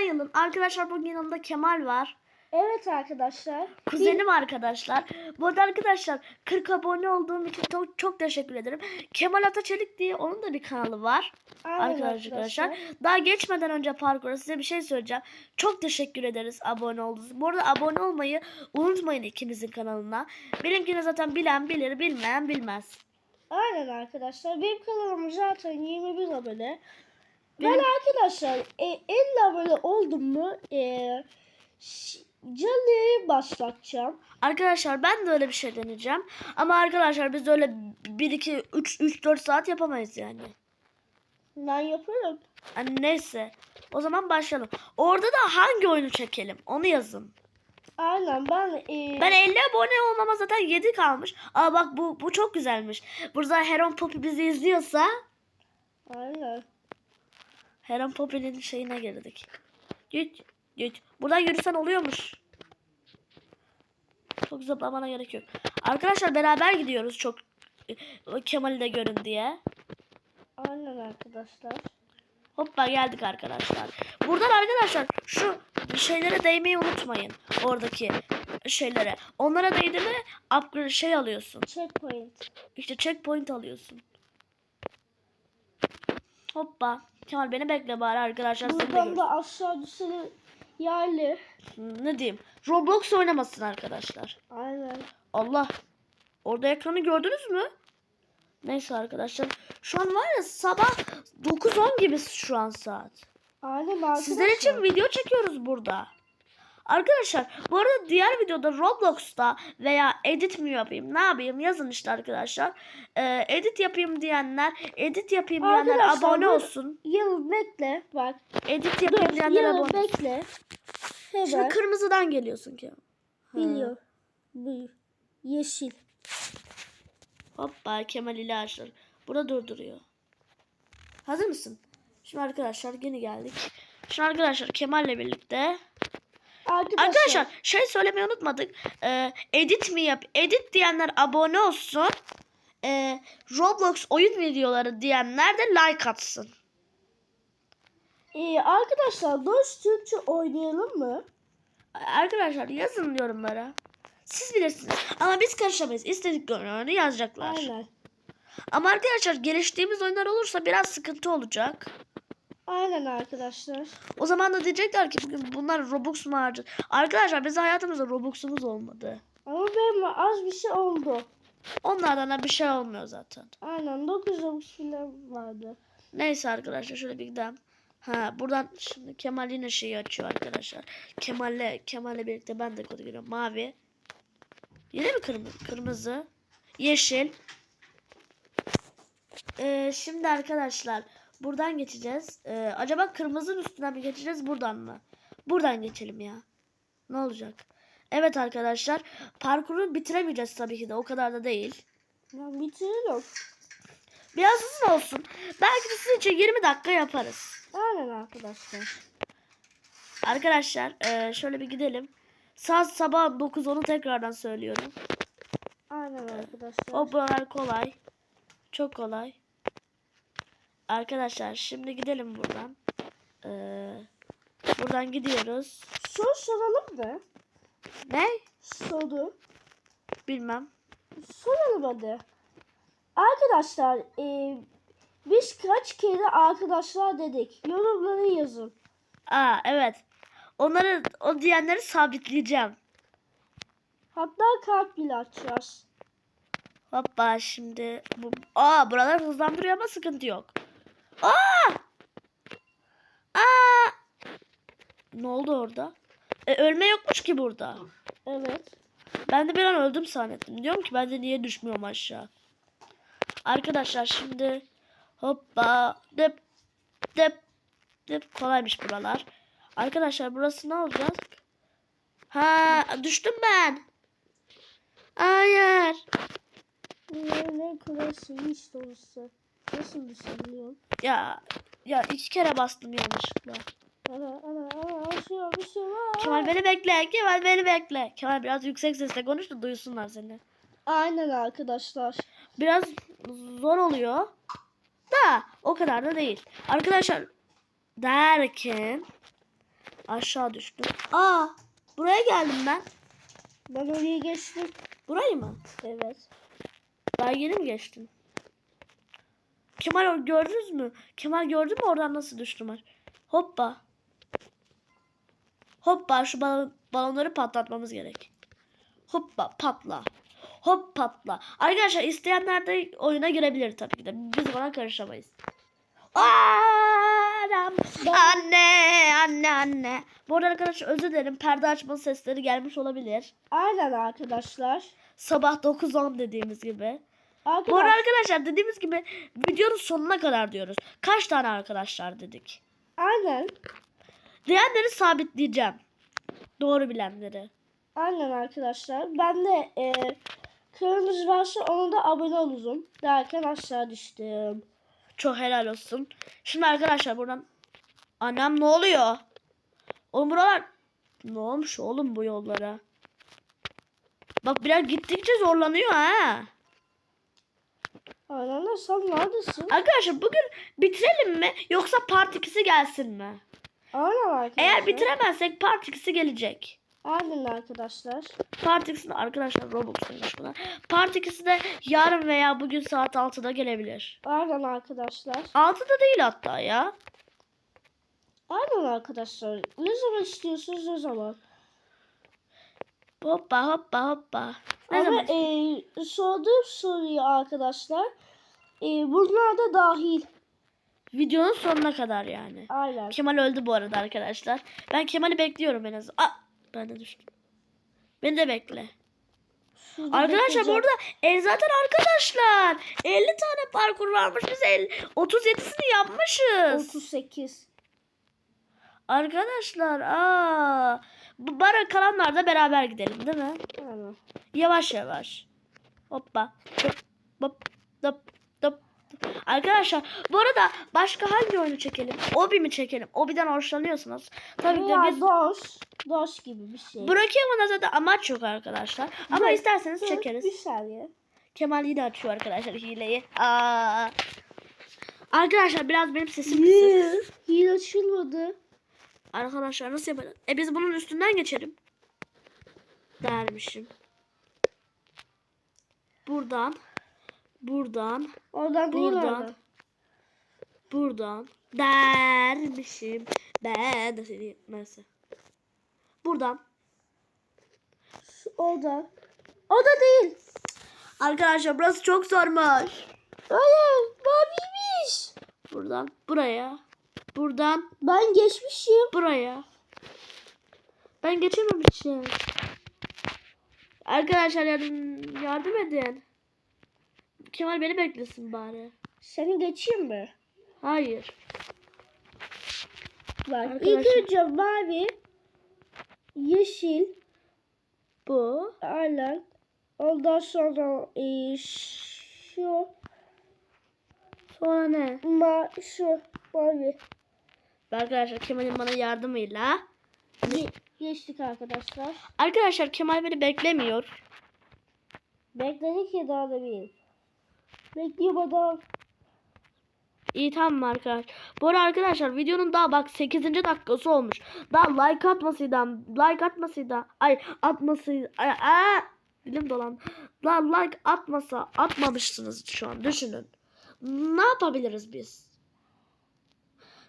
yılın. Arkadaşlar bugün yanımda Kemal var. Evet arkadaşlar. Kuzenim arkadaşlar. Bu arada arkadaşlar 40 abone olduğum için çok, çok teşekkür ederim. Kemal Ataçelik diye onun da bir kanalı var. Aynen arkadaşlar. arkadaşlar. Daha geçmeden önce parkura size bir şey söyleyeceğim. Çok teşekkür ederiz abone olduğunuz. Bu arada abone olmayı unutmayın ikimizin kanalına. Benimkini zaten bilen bilir, bilmeyen bilmez. Aynen arkadaşlar. Benim kanalım zaten 21 abone. Benim- Ben arkadaşlar e, 50 abone oldum mu e, canlı başlatacağım. Arkadaşlar ben de öyle bir şey deneyeceğim. Ama arkadaşlar biz öyle 1 2 3 3 4 saat yapamayız yani. Ben yaparım. Hani neyse. O zaman başlayalım. Orada da hangi oyunu çekelim? Onu yazın. Aynen ben e, Ben 50 abone olmama zaten 7 kalmış. Aa bak bu bu çok güzelmiş. Burada Heron Poppy bizi izliyorsa aynen. Heron Poppy'nin şeyine girdik. Git git. Buradan yürüsen oluyormuş. Çok zıplamana gerek yok. Arkadaşlar beraber gidiyoruz çok e, Kemal'i de görün diye. Aynen arkadaşlar. Hoppa geldik arkadaşlar. Buradan arkadaşlar şu şeylere değmeyi unutmayın. Oradaki şeylere. Onlara değdi mi upgrade şey alıyorsun. Checkpoint. İşte checkpoint alıyorsun. Hoppa. Kemal beni bekle bari arkadaşlar. Buradan da aşağı düşeni yerli. Ne diyeyim? Roblox oynamasın arkadaşlar. Aynen. Allah. Orada ekranı gördünüz mü? Neyse arkadaşlar. Şu an var ya sabah 9-10 gibi şu an saat. Aynen arkadaşlar. Sizler için video çekiyoruz burada. Arkadaşlar bu arada diğer videoda Roblox'ta veya edit mi yapayım ne yapayım yazın işte arkadaşlar. Ee, edit yapayım diyenler edit yapayım diyenler Arkadaşlar, abone olsun. Yıl bekle. Bak. Edit yapayım Dur. diyenler Yıl abone olsun. bekle. Şimdi kırmızıdan geliyorsun ki. Biliyor. Bu yeşil. Hoppa Kemal ile Aşır. Burada durduruyor. Hazır mısın? Şimdi arkadaşlar yine geldik. Şimdi arkadaşlar Kemal'le birlikte Arkadaşlar, Arkadaşlar şey söylemeyi unutmadık. Ee, edit mi yap? Edit diyenler abone olsun. Ee, Roblox oyun videoları diyenler de like atsın. e, arkadaşlar dost Türkçe oynayalım mı? Arkadaşlar yazın yorumlara. Siz bilirsiniz. Ama biz karışamayız. İstediklerini yazacaklar. Aynen. Ama arkadaşlar geliştiğimiz oyunlar olursa biraz sıkıntı olacak. Aynen arkadaşlar. O zaman da diyecekler ki bugün bunlar Robux mu harcadı? Arkadaşlar bizim hayatımızda Robux'umuz olmadı. Ama benim az bir şey oldu. Onlardan da bir şey olmuyor zaten. Aynen 9 Robux falan vardı. Neyse arkadaşlar şöyle bir gidelim. Ha buradan şimdi Kemal yine şeyi açıyor arkadaşlar. Kemal'le Kemal'le birlikte ben de kodu giriyorum. Mavi. Yine mi kırmızı? Kırmızı. Yeşil. Ee, şimdi arkadaşlar buradan geçeceğiz. Ee, acaba kırmızının üstünden mi geçeceğiz buradan mı? Buradan geçelim ya. Ne olacak? Evet arkadaşlar parkuru bitiremeyeceğiz tabii ki de o kadar da değil. Ben bitiririm. Biraz uzun olsun. Belki de sizin için 20 dakika yaparız. Aynen arkadaşlar. Arkadaşlar eee, şöyle bir gidelim. Saat sabah 9-10'u tekrardan söylüyorum. Aynen arkadaşlar. O buralar kolay. Çok kolay. Arkadaşlar şimdi gidelim buradan. Eee, buradan gidiyoruz. Soru soralım mı? Ne? Soru. Bilmem. Soralım hadi. Arkadaşlar e, biz kaç kere arkadaşlar dedik? Yorumları yazın. Aa evet. Onları o diyenleri sabitleyeceğim. Hatta kalp bile açacağız. Hoppa şimdi bu Aa buralar hızlandırıyor ama sıkıntı yok. Aa! Aa! Ne oldu orada? E, ölme yokmuş ki burada. Evet. Ben de bir an öldüm zannettim. Diyorum ki ben de niye düşmüyorum aşağı. Arkadaşlar şimdi hoppa dip dip dip kolaymış buralar. Arkadaşlar burası ne olacak? Ha düştüm ben. Hayır. Ne, ne kolay hiç doğrusu. Nasıl düşünüyorum? Ya ya iki kere bastım yanlışlıkla. Ana ana ana bir şey bir şey var. Kemal beni bekle. Kemal beni bekle. Kemal biraz yüksek sesle konuş da duysunlar seni. Aynen arkadaşlar. Biraz zor oluyor. Da o kadar da değil. Arkadaşlar derken Aşağı düştüm. Aa buraya geldim ben. Ben oraya geçtim. Burayı mı? Evet. Daha yeni mi geçtin? Kemal gördünüz mü? Kemal gördün mü oradan nasıl düştüm? Hoppa. Hoppa şu balon, balonları patlatmamız gerek. Hoppa patla. Hop patla. Arkadaşlar isteyenler de oyuna girebilir tabii ki de. Biz buna karışamayız. Anam. Anne, anne, anne. Bu arada arkadaşlar özür dilerim. Perde açma sesleri gelmiş olabilir. Aynen arkadaşlar. Sabah 9-10 dediğimiz gibi. Bu arada Arkadaşlar. dediğimiz gibi videonun sonuna kadar diyoruz. Kaç tane arkadaşlar dedik. Aynen. Diyenleri sabitleyeceğim. Doğru bilenleri. Aynen arkadaşlar. Ben de e, kırmızı varsa onu da abone olun derken aşağı düştüm. Çok helal olsun. Şimdi arkadaşlar buradan annem ne oluyor? Oğlum buralar ne olmuş oğlum bu yollara? Bak biraz gittikçe zorlanıyor ha. Aynen sen neredesin? Arkadaşlar bugün bitirelim mi yoksa part 2'si gelsin mi? Aynen arkadaşlar. Eğer bitiremezsek part 2'si gelecek. Aynen arkadaşlar. Part 2'si de arkadaşlar Robux'taymış bunlar. Part 2'si de yarın veya bugün saat 6'da gelebilir. Aynen arkadaşlar. 6'da değil hatta ya. Aynen arkadaşlar. Ne zaman istiyorsunuz o zaman. Hoppa hoppa hoppa. Ne Ama zaman? e, sorduğum soruyu arkadaşlar. E, bunlar da dahil. Videonun sonuna kadar yani. Aynen. Kemal öldü bu arada arkadaşlar. Ben Kemal'i bekliyorum en azından. Aa, ben de düştüm. Beni de bekle. Şurada Arkadaşlar burada e, zaten arkadaşlar 50 tane parkur varmış. Biz 50, 37'sini yapmışız. 38. Arkadaşlar aa. Bu bara kalanlarda beraber gidelim değil mi? Aynen. Yavaş yavaş. Hoppa. Hop hop hop hop. Arkadaşlar bu arada başka hangi oyunu çekelim? Obi mi çekelim? Obi'den hoşlanıyorsunuz. Tabii ki biz DOS. DOS gibi bir şey. Brokeman'a zaten amaç yok arkadaşlar. Ama Dur, isterseniz dur, çekeriz. Bir saniye. Kemal yine açıyor arkadaşlar hileyi. Aa. Arkadaşlar biraz benim sesim kısık. Hile açılmadı. Arkadaşlar nasıl yapacağız? E biz bunun üstünden geçelim. Dermişim. Buradan. Buradan. Oradan değil Buradan. Buradan. Dermişim. Ben de seni neyse. Buradan. Oradan. O da değil. Arkadaşlar burası çok zormuş. Hayır. Maviymiş. Buradan. Buraya. Buradan. Ben geçmişim. Buraya. Ben geçememişim. Arkadaşlar yardım, yardım edin. Kemal beni beklesin bari. Seni geçeyim mi? Hayır. Bak Arkadaşlar- ilk önce mavi, yeşil, Bu. aynen. Ondan sonra e, şu, Sonra ne? ma, şu mavi. Arkadaşlar Kemal'in bana yardımıyla. Ge- geçtik arkadaşlar. Arkadaşlar Kemal beni beklemiyor. Bekledik ya daha da bir. Bekliyorum adam. İyi tamam mı arkadaşlar? Bu arada arkadaşlar videonun daha bak 8. dakikası olmuş. Daha like atmasıydı. Like atmasıydı. Ay atmasıydı. Ay, aa, dilim dolan. Daha like atmasa atmamışsınız şu an. Düşünün. Ne yapabiliriz biz?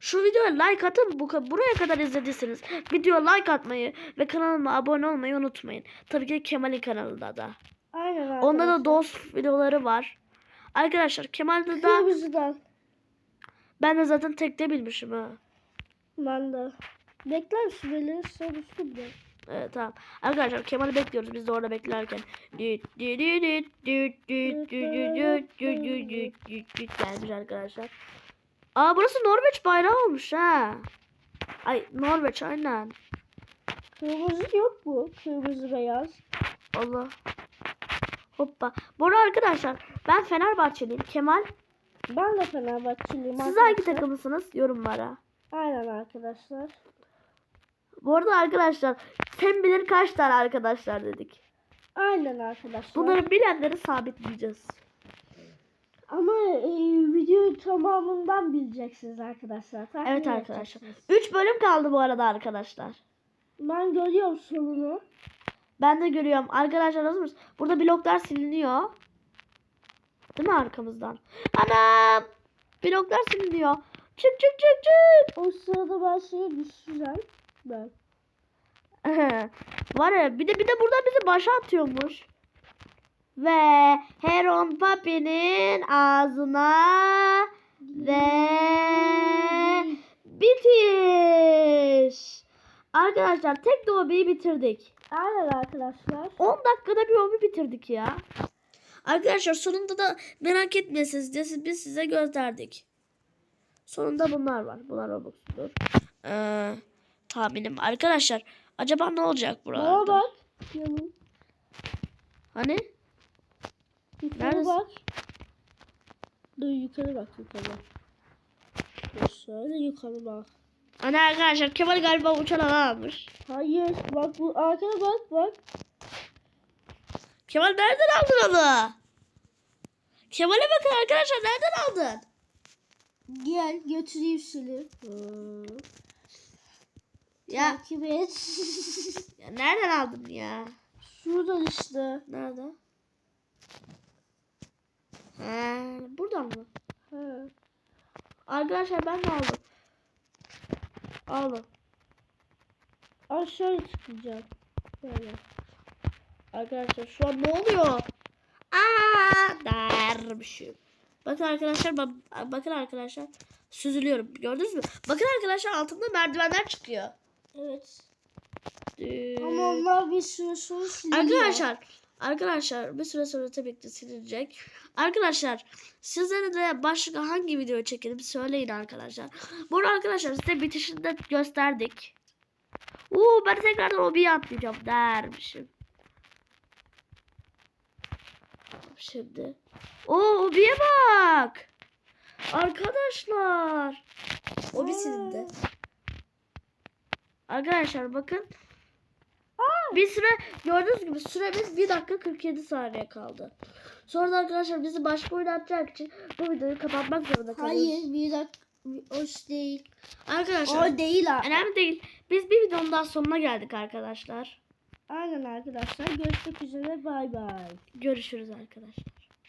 Şu videoya like atın. Bu, buraya kadar izlediyseniz video like atmayı ve kanalıma abone olmayı unutmayın. Tabii ki Kemal'in kanalında da. Aynen. Onda da dost videoları var. Arkadaşlar Kemal'de da... Kıbrıs'dan. Ben de zaten tekte bilmişim ha. Ben de. Bekler süreleri sorusu bile. Evet tamam. Arkadaşlar Kemal'i bekliyoruz biz de orada beklerken. Gelmiş arkadaşlar. Aa burası Norveç bayrağı olmuş ha. Ay Norveç aynen. Kırmızı yok bu. Kırmızı beyaz. Allah. Hoppa. Bu arada arkadaşlar ben Fenerbahçeliyim. Kemal Ben de Fenerbahçeliyim siz hangi arkadaşlar. takımısınız? Yorumlara. Aynen arkadaşlar. Bu arada arkadaşlar sen bilir kaç tane arkadaşlar dedik. Aynen arkadaşlar. Bunları bilenleri sabitleyeceğiz. Ama e, video tamamından bileceksiniz arkadaşlar. Tahmin Evet arkadaşlar. edeceksiniz. 3 bölüm kaldı bu arada arkadaşlar. Ben görüyorum sonunu. Ben de görüyorum. Arkadaşlar hazır mısınız? Burada bloklar siliniyor. Değil mi arkamızdan? Anam! Bloklar siliniyor. Çık çık çık çık. O sırada ben seni düşüreceğim. Ben. Var ya bir de bir de burada bizi başa atıyormuş. Ve Heron Papi'nin ağzına ve bitiş. Arkadaşlar tek de hobiyi bitirdik. Aynen arkadaşlar. 10 dakikada bir hobi bitirdik ya. Arkadaşlar sonunda da merak etmeyesiniz diye biz size gösterdik. Sonunda bunlar var. Bunlar Robux'dur. Ee, tahminim. Arkadaşlar acaba ne olacak buralarda? bak. Yanım. Hani? Yukarı bak. Dur yukarı bak yukarı. Dur şöyle yukarı bak. Hani arkadaşlar Kemal galiba uçan alan almış. Hayır bak bu arkana bak bak. Kemal nereden aldın onu? Kemal'e bakın arkadaşlar nereden aldın? Gel götüreyim seni. Ya, Takip et. ya nereden aldın ya? Şuradan işte. Nerede? He, buradan mı? He. Arkadaşlar ben de aldım. Aldım. Aşağı çıkacağım. Böyle. Arkadaşlar şu an ne oluyor? Aa dermişim. Bakın arkadaşlar ba- bakın arkadaşlar süzülüyorum. Gördünüz mü? Bakın arkadaşlar altında merdivenler çıkıyor. Evet. Ee, Ama onlar bir sonra siliniyor. Arkadaşlar arkadaşlar bir süre sonra tabii ki silinecek. Arkadaşlar sizlere de başka hangi video çekelim söyleyin arkadaşlar. Burada arkadaşlar size bitişinde gösterdik. Uuu ben tekrardan hobiye atlayacağım dermişim. Şimdi. Oo hobiye bak. Arkadaşlar. Hobi silindi. Arkadaşlar bakın. Bir süre gördüğünüz gibi süremiz 1 dakika 47 saniye kaldı. Sonra da arkadaşlar bizi başka oynatacak için bu videoyu kapatmak zorunda kalıyoruz. Hayır bir dakika. O değil. Arkadaşlar O değil ha. önemli değil. Biz bir videonun daha sonuna geldik arkadaşlar. Aynen arkadaşlar. Görüşmek üzere. Bay bay. Görüşürüz arkadaşlar.